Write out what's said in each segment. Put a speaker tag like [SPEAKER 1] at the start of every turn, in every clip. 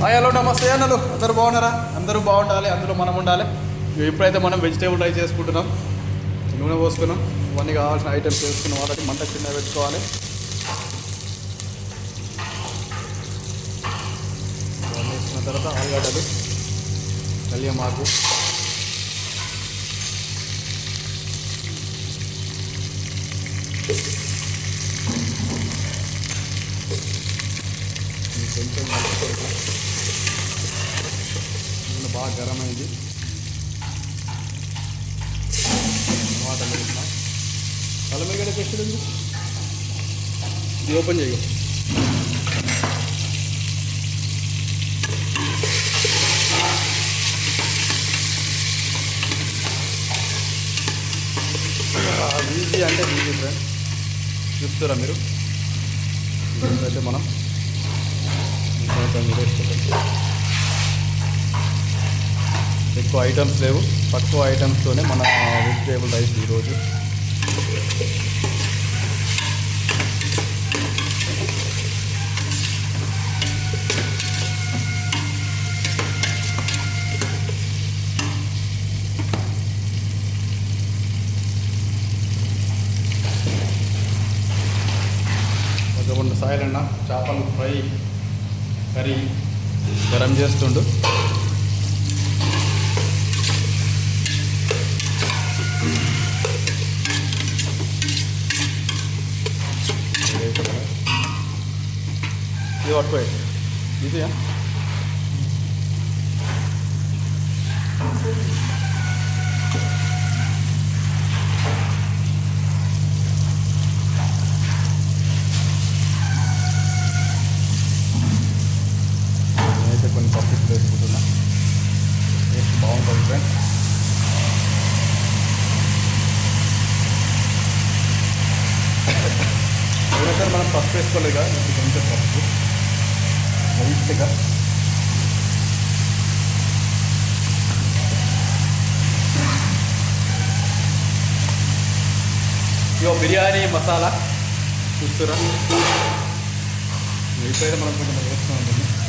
[SPEAKER 1] Hi hello నమస్తే అన్నలు. అందరూ బాగున్నారా? అందరూ బాగుండాలి అందులో మనం ఉండాలి. ఎప్పుడైతే ఇప్పుడైతే మనం వెజిటేబుల్ రైస్ చేసుకుంటున్నాం. నూనె పోసుకున్నాం. ఇవన్నీ కావాల్సిన ఐటమ్స్ వేసుకున్నాం. వాళ్ళకి మంట చిన్న పెట్టుకోవాలి. ఇవన్నీ వేసుకున్న తర్వాత ఆలుగడ్డలు కళ్యమాకు కొంచెం కలుపుకోవాలి. నూనె బాగా గరం అయింది టమాటాలు వేసిన అల్లమిగడ పేస్ట్ ఇది ఓపెన్ చేయ. ఈజీ అంటే ఈజీ ఫ్రెండ్ చూస్తారా మీరు? అయితే మనం ఇంకా మీరు వేసుకోండి. ఎక్కువ ఐటమ్స్ లేవు. తక్కువ ఐటమ్స్తోనే మన వెజిటేబుల్ రైస్ ఈరోజు. కొంచెం సాయిల్ అన్న చేపలు ఫ్రై. కర్రీ గరం చేస్తుండు. ఇది పట్టుకోండి ఇది నేనైతే కొన్ని పప్పులు వేసుకుంటున్నా టేస్ట్ బాగుంటుంది ఫ్రెండ్ ఒకసారి మనం పసుపు వేసుకోలేదు కదా ఇప్పుడు కొంచెం పసుపు లైట్గా ఇగో బిర్యానీ మసాలా. చూస్తురా? ఇప్పుడైతే మనం కొంచెం వేస్తూ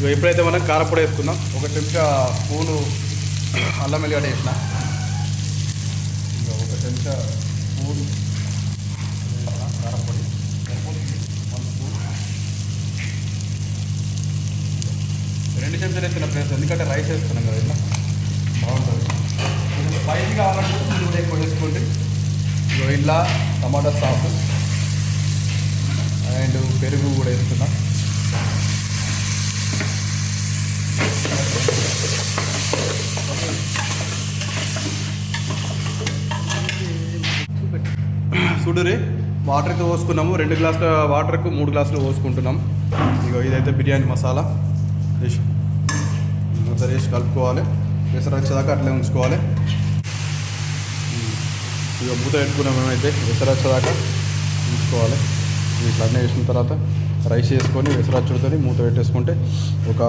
[SPEAKER 1] ఉంటుంది ఎప్పుడైతే మనం కారపొడి వేసుకున్నాం ఒక చెంచా పూలు అల్లం వెల్లిగడ్డ వేసిన. ఇంకా ఒక చెంచా పూలు కారపొడి. రెండు చెంచాలు వేసిన ప్లేస్ ఎందుకంటే రైస్ వేస్తున్నాం కదా ఇట్లా. బాగుంటుంది. స్పైసీ కావాలంటే కూడా ఎక్కువ వేసుకోండి. ఇలా టమాటా సాస్ అండ్ పెరుగు కూడా వేస్తున్నాం చూడురే వాటర్ అయితే పోసుకున్నాము. రెండు గ్లాసుల వాటర్కు మూడు గ్లాసులు పోసుకుంటున్నాం. ఇక ఇదైతే బిర్యానీ మసాలా. వేసి ఒకసారి వేసి కలుపుకోవాలి. పెసర వచ్చేదాకా అట్లే ఉంచుకోవాలి. ఇక మూత పెట్టుకున్నాం మేమైతే. పెసర వచ్చేదాకా ఉంచుకోవాలి. ఇట్లా అన్నీ వేసిన తర్వాత రైస్ వేసుకొని వెసరచ్చుడితో మూత పెట్టేసుకుంటే ఒక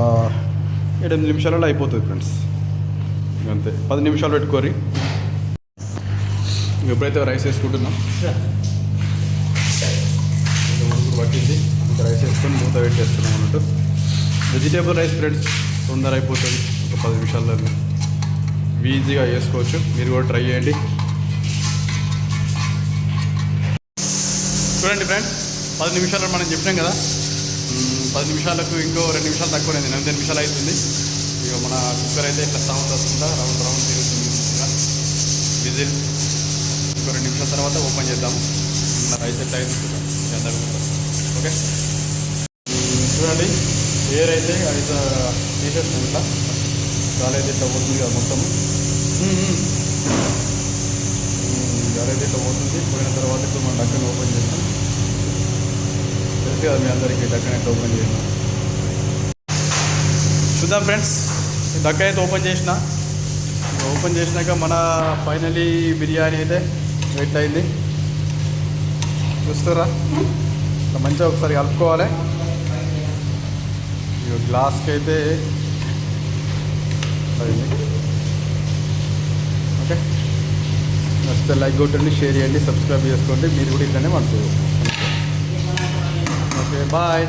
[SPEAKER 1] ఏడెనిమిది నిమిషాలలో అయిపోతుంది ఫ్రెండ్స్. అంతే. పది నిమిషాలు పెట్టుకోరి ఎప్పుడైతే రైస్ వేసుకుంటున్నాం? పట్టింది. ఇంకా రైస్ వేసుకొని మూత పెట్టేస్తున్నాం అన్నట్టు. వెజిటేబుల్ రైస్ ఫ్రెండ్స్ తొందర అయిపోతుంది. ఒక పది నిమిషాల్లో ఈజీగా చేసుకోవచ్చు. మీరు కూడా ట్రై చేయండి. చూడండి ఫ్రెండ్స్ పది నిమిషాలు మనం చెప్పినాం కదా. పది నిమిషాలకు ఇంకో రెండు నిమిషాలు తక్కువ ఎనిమిది నిమిషాలు అవుతుంది ఇక మన కుక్కర్ అయితే ఇట్లా సౌండ్ వస్తుందా? రౌండ్ రౌండ్ తిరుగుతుంది. విజిల్ ఇంకో రెండు నిమిషాల తర్వాత ఓపెన్ చేద్దాము. మన రైస్ ఎట్లా అయింది చూద్దాం. ఓకే? చూడండి ఎయిర్ అయితే అది తీసేస్తుంది ఇట్లా గాలి అయితే ఇట్లా పోతుంది కదా మొత్తము. గాలి అయితే ఇట్లా పోతుంది. పోయిన తర్వాత ఇప్పుడు మనం డక్కని ఓపెన్ చేస్తాం తెలుసు కదా మీ అందరికీ డక్కన ఎట్లా ఓపెన్ చేసినా చూద్దాం ఫ్రెండ్స్ డక్క అయితే ఓపెన్ చేసిన. ఓపెన్ చేసినాక మన ఫైనలీ బిర్యానీ అయితే వెయిట్ అయింది చూస్తారా మంచిగా ఒకసారి కలుపుకోవాలి. ఇక గ్లాస్కి అయితే అయింది. ఓకే. నచ్చితే లైక్ కొట్టండి షేర్ చేయండి సబ్స్క్రైబ్ చేసుకోండి. మీరు కూడా ఇట్లనే వండుకోవచ్చు ఓకే బాయ్.